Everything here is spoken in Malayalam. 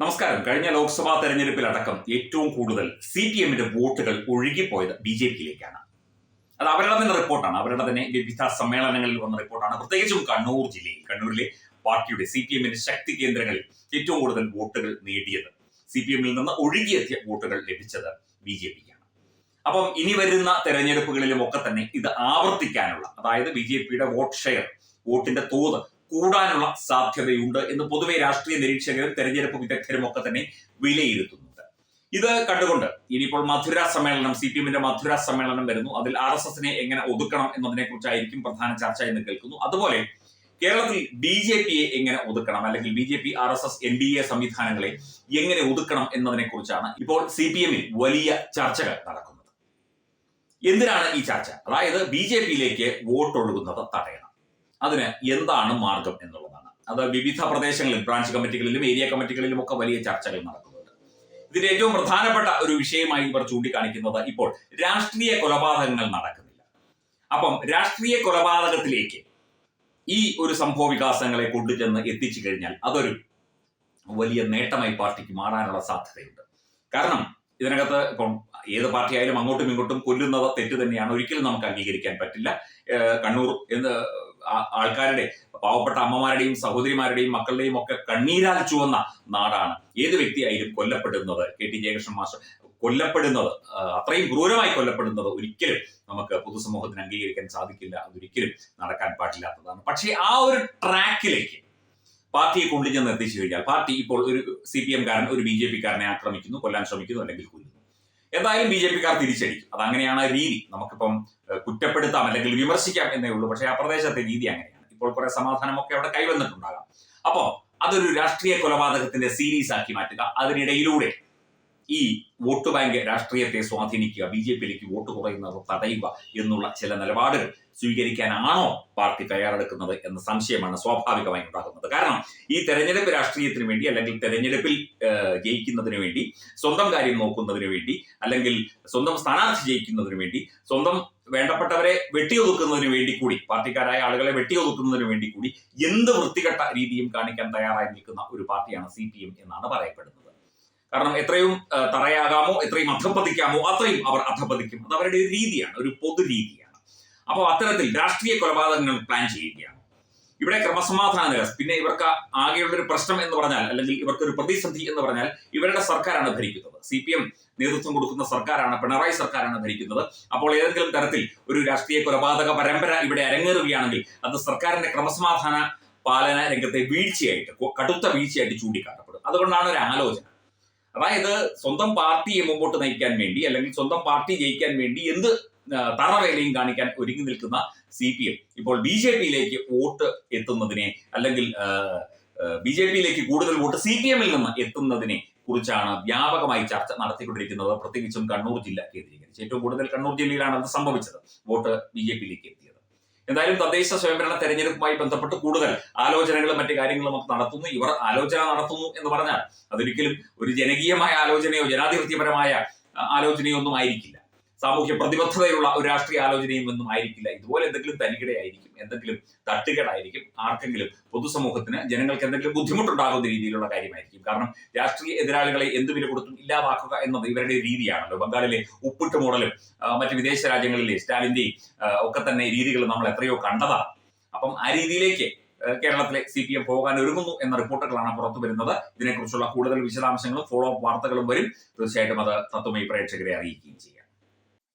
നമസ്കാരം. കഴിഞ്ഞ ലോക്സഭാ തെരഞ്ഞെടുപ്പിലടക്കം ഏറ്റവും കൂടുതൽ സി പി എമ്മിന്റെ വോട്ടുകൾ ഒഴുകിപ്പോയത് ബി ജെ പിയിലേക്കാണ്. അത് അവരുടെ തന്നെ റിപ്പോർട്ടാണ്. അവരുടെ തന്നെ വിവിധ സമ്മേളനങ്ങളിൽ വന്ന റിപ്പോർട്ടാണ്. പ്രത്യേകിച്ചും കണ്ണൂർ ജില്ലയിൽ കണ്ണൂരിലെ പാർട്ടിയുടെ സി പി എമ്മിന്റെ ശക്തി കേന്ദ്രങ്ങളിൽ ഏറ്റവും കൂടുതൽ വോട്ടുകൾ നേടിയത് സി പി എമ്മിൽ നിന്ന് ഒഴുകിയെത്തിയ വോട്ടുകൾ ലഭിച്ചത് ബി ജെ പിക്കാണ്. അപ്പം ഇനി വരുന്ന തെരഞ്ഞെടുപ്പുകളിലും ഒക്കെ തന്നെ ഇത് ആവർത്തിക്കാനുള്ള അതായത് ബി ജെ പിയുടെ വോട്ട് ഷെയർ വോട്ടിന്റെ തോത് കൂടാനുള്ള സാധ്യതയുണ്ട് എന്ന് പൊതുവെ രാഷ്ട്രീയ നിരീക്ഷകരും തെരഞ്ഞെടുപ്പ് വിദഗ്ധരും ഒക്കെ തന്നെ വിലയിരുത്തുന്നുണ്ട്. ഇത് കണ്ടുകൊണ്ട് ഇനിയിപ്പോൾ മധുര സമ്മേളനം സി പി എമ്മിന്റെ മധുര സമ്മേളനം വരുന്നു. അതിൽ ആർ എസ് എസിനെ എങ്ങനെ ഒതുക്കണം എന്നതിനെ കുറിച്ചായിരിക്കും പ്രധാന ചർച്ച എന്ന് കേൾക്കുന്നു. അതുപോലെ കേരളത്തിൽ ബി ജെ പിയെ എങ്ങനെ ഒതുക്കണം അല്ലെങ്കിൽ B J P R S S N D A സംവിധാനങ്ങളെ എങ്ങനെ ഒതുക്കണം എന്നതിനെ കുറിച്ചാണ് ഇപ്പോൾ സി പി എമ്മിൽ വലിയ ചർച്ചകൾ നടക്കുന്നത്. എന്തിനാണ് ഈ ചർച്ച? അതായത് ബി ജെ പിയിലേക്ക് വോട്ട് ഒഴുകുന്നത് തടയണം. അതിന് എന്താണ് മാർഗം എന്നുള്ളതാണ്. അത് വിവിധ പ്രദേശങ്ങളിൽ ബ്രാഞ്ച് കമ്മിറ്റികളിലും ഏരിയ കമ്മിറ്റികളിലും ഒക്കെ വലിയ ചർച്ചകൾ നടക്കുന്നുണ്ട്. ഇതിന്റെ ഏറ്റവും പ്രധാനപ്പെട്ട ഒരു വിഷയമായി ഇവർ ചൂണ്ടിക്കാണിക്കുന്നത് ഇപ്പോൾ രാഷ്ട്രീയ കൊലപാതകങ്ങൾ നടക്കുന്നില്ല. അപ്പം രാഷ്ട്രീയ കൊലപാതകത്തിലേക്ക് ഈ ഒരു സംഭവ വികാസങ്ങളെ കൊണ്ടുചെന്ന് എത്തിച്ചു കഴിഞ്ഞാൽ അതൊരു വലിയ നേട്ടമായി പാർട്ടിക്ക് മാറാനുള്ള സാധ്യതയുണ്ട്. കാരണം ഇതിനകത്ത് ഇപ്പം ഏത് പാർട്ടി ആയാലും അങ്ങോട്ടും ഇങ്ങോട്ടും കൊല്ലുന്നത് തെറ്റ് തന്നെയാണ്. ഒരിക്കലും നമുക്ക് അംഗീകരിക്കാൻ പറ്റില്ല. കണ്ണൂർ എന്ന് ആൾക്കാരുടെ പാവപ്പെട്ട അമ്മമാരുടെയും സഹോദരിമാരുടെയും മക്കളുടെയും ഒക്കെ കണ്ണീരാൽ ചുവന്ന നാടാണ്. ഏത് വ്യക്തിയായാലും കൊല്ലപ്പെടുന്നത് കെ ടി ജയകൃഷ്ണൻ മാസ്റ്റർ കൊല്ലപ്പെടുന്നത് അത്രയും ക്രൂരമായി കൊല്ലപ്പെടുന്നത് ഒരിക്കലും നമുക്ക് പൊതുസമൂഹത്തിന് അംഗീകരിക്കാൻ സാധിക്കില്ല. അതൊരിക്കലും നടക്കാൻ പാടില്ലാത്തതാണ്. പക്ഷേ ആ ഒരു ട്രാക്കിലേക്ക് പാർട്ടിയെ കൊണ്ടുചെന്ന് എത്തിച്ചു കഴിഞ്ഞാൽ പാർട്ടി ഇപ്പോൾ ഒരു സി പി എം കാരൻ ഒരു ബി ജെ പി കാരനെ ആക്രമിക്കുന്നു കൊല്ലാൻ ശ്രമിക്കുന്നു അല്ലെങ്കിൽ കൊല്ലുന്നു എന്തായാലും ബി ജെ പിക്കാർ തിരിച്ചടിക്കും. അങ്ങനെയാണ് രീതി. നമുക്കിപ്പം കുറ്റപ്പെടുത്താം അല്ലെങ്കിൽ വിമർശിക്കാം എന്നേ ഉള്ളൂ. പക്ഷേ ആ പ്രദേശത്തെ രീതി അങ്ങനെയാണ്. ഇപ്പോൾ കുറെ സമാധാനമൊക്കെ അവിടെ കൈവന്നിട്ടുണ്ടാകാം. അപ്പോൾ അതൊരു രാഷ്ട്രീയ കൊലപാതകത്തിന്റെ സീരീസ് ആക്കി മാറ്റുക. അതിനിടയിലൂടെ ഈ വോട്ട് ബാങ്ക് രാഷ്ട്രീയത്തെ സ്വാധീനിക്കുക ബി ജെ പിയിലേക്ക് വോട്ട് കുറയുന്നത് തടയുക എന്നുള്ള ചില നിലപാടുകൾ സ്വീകരിക്കാനാണോ പാർട്ടി തയ്യാറെടുക്കുന്നത് എന്ന സംശയമാണ് സ്വാഭാവികമായി ഉണ്ടാകുന്നത്. കാരണം ഈ തെരഞ്ഞെടുപ്പ് രാഷ്ട്രീയത്തിന് വേണ്ടി അല്ലെങ്കിൽ തെരഞ്ഞെടുപ്പിൽ ജയിക്കുന്നതിന് വേണ്ടി സ്വന്തം കാര്യം നോക്കുന്നതിന് വേണ്ടി അല്ലെങ്കിൽ സ്വന്തം സ്ഥാനാർത്ഥി ജയിക്കുന്നതിന് വേണ്ടി സ്വന്തം വേണ്ടപ്പെട്ടവരെ വെട്ടിയൊതുക്കുന്നതിന് വേണ്ടി കൂടി പാർട്ടിക്കാരായ ആളുകളെ വെട്ടിയൊതുക്കുന്നതിന് വേണ്ടി കൂടി എന്ത് വൃത്തികെട്ട രീതിയും കാണിക്കാൻ തയ്യാറായി നിൽക്കുന്ന ഒരു പാർട്ടിയാണ് സി എന്നാണ് പറയപ്പെടുന്നത്. കാരണം എത്രയും തറയാകാമോ എത്രയും അധപ്പതിക്കാമോ അത്രയും അവർ അധപ്പതിക്കും അത് അവരുടെ ഒരു രീതിയാണ് ഒരു പൊതു രീതിയാണ്. അപ്പോൾ അത്തരത്തിൽ രാഷ്ട്രീയ കൊലപാതകങ്ങൾ പ്ലാൻ ചെയ്യുകയാണ്. ഇവിടെ ക്രമസമാധാന നിരസ് പിന്നെ ഇവർക്ക് ആകെയുള്ള ഒരു പ്രശ്നം എന്ന് പറഞ്ഞാൽ അല്ലെങ്കിൽ ഇവർക്ക് ഒരു പ്രതിസന്ധി എന്ന് പറഞ്ഞാൽ ഇവരുടെ സർക്കാരാണ് ഭരിക്കുന്നത്. സി പി എം നേതൃത്വം കൊടുക്കുന്ന സർക്കാരാണ് പിണറായി സർക്കാരാണ് ഭരിക്കുന്നത്. അപ്പോൾ ഏതെങ്കിലും തരത്തിൽ ഒരു രാഷ്ട്രീയ കൊലപാതക പരമ്പര ഇവിടെ അരങ്ങേറുകയാണെങ്കിൽ അത് സർക്കാരിന്റെ ക്രമസമാധാന പാലന രംഗത്തെ വീഴ്ചയായിട്ട് കടുത്ത വീഴ്ചയായിട്ട് ചൂണ്ടിക്കാട്ടപ്പെടും. അതുകൊണ്ടാണ് ഒരു ആലോചന. അതായത് സ്വന്തം പാർട്ടിയെ മുമ്പോട്ട് നയിക്കാൻ വേണ്ടി അല്ലെങ്കിൽ സ്വന്തം പാർട്ടി ജയിക്കാൻ വേണ്ടി എന്ത് തറവേലയും കാണിക്കാൻ ഒരുങ്ങി നിൽക്കുന്ന സി പി എം ഇപ്പോൾ ബി ജെ പിയിലേക്ക് വോട്ട് എത്തുന്നതിനെ അല്ലെങ്കിൽ ബി ജെ പിയിലേക്ക് കൂടുതൽ വോട്ട് സി പി എമ്മിൽ നിന്ന് എത്തുന്നതിനെ കുറിച്ചാണ് വ്യാപകമായി ചർച്ച നടത്തിക്കൊണ്ടിരിക്കുന്നത്. പ്രത്യേകിച്ചും കണ്ണൂർ ജില്ല കേന്ദ്രീകരിച്ച്. ഏറ്റവും കൂടുതൽ കണ്ണൂർ ജില്ലയിലാണ് അത് സംഭവിച്ചത്. വോട്ട് ബി ജെ പിയിലേക്ക് എത്തിയത്. എന്തായാലും തദ്ദേശ സ്വയംഭരണ തെരഞ്ഞെടുപ്പുമായി ബന്ധപ്പെട്ട് കൂടുതൽ ആലോചനകളും മറ്റു കാര്യങ്ങളും ഒക്കെ നടത്തുന്നു. ഇവർ ആലോചന നടത്തുന്നു എന്ന് പറഞ്ഞാൽ അതൊരിക്കലും ഒരു ജനകീയമായ ആലോചനയോ ജനാധിപത്യപരമായ ആലോചനയോ ഒന്നും ആയിരിക്കില്ല. സാമൂഹ്യ പ്രതിബദ്ധതയുള്ള ഒരു രാഷ്ട്രീയ ആലോചനയും ഒന്നും ആയിരിക്കില്ല. ഇതുപോലെ എന്തെങ്കിലും തനികിടയായിരിക്കും എന്തെങ്കിലും തട്ടുകേടായിരിക്കും ആർക്കെങ്കിലും പൊതുസമൂഹത്തിന് ജനങ്ങൾക്ക് എന്തെങ്കിലും ബുദ്ധിമുട്ടുണ്ടാകുന്ന രീതിയിലുള്ള കാര്യമായിരിക്കും. കാരണം രാഷ്ട്രീയ എതിരാളികളെ എന്ത് വില കൊടുത്തും ഇല്ലാതാക്കുക എന്നത് ഇവരുടെ രീതിയാണല്ലോ. ബംഗാളിലെ ഉപ്പിട്ട് മോഡലും മറ്റ് വിദേശ രാജ്യങ്ങളിലെ സ്റ്റാലിന്റെയും ഒക്കെ തന്നെ രീതികൾ നമ്മൾ എത്രയോ കണ്ടതാണ്. അപ്പം ആ രീതിയിലേക്ക് കേരളത്തിലെ സി പി എം പോകാൻ ഒരുങ്ങുന്നു എന്ന റിപ്പോർട്ടുകളാണ് പുറത്തു വരുന്നത്. ഇതിനെക്കുറിച്ചുള്ള കൂടുതൽ വിശദാംശങ്ങളും ഫോളോ അപ്പ് വാർത്തകളും വരും. തീർച്ചയായിട്ടും അത് തത്വമയി പ്രേക്ഷകരെ അറിയിക്കുകയും ചെയ്യാം.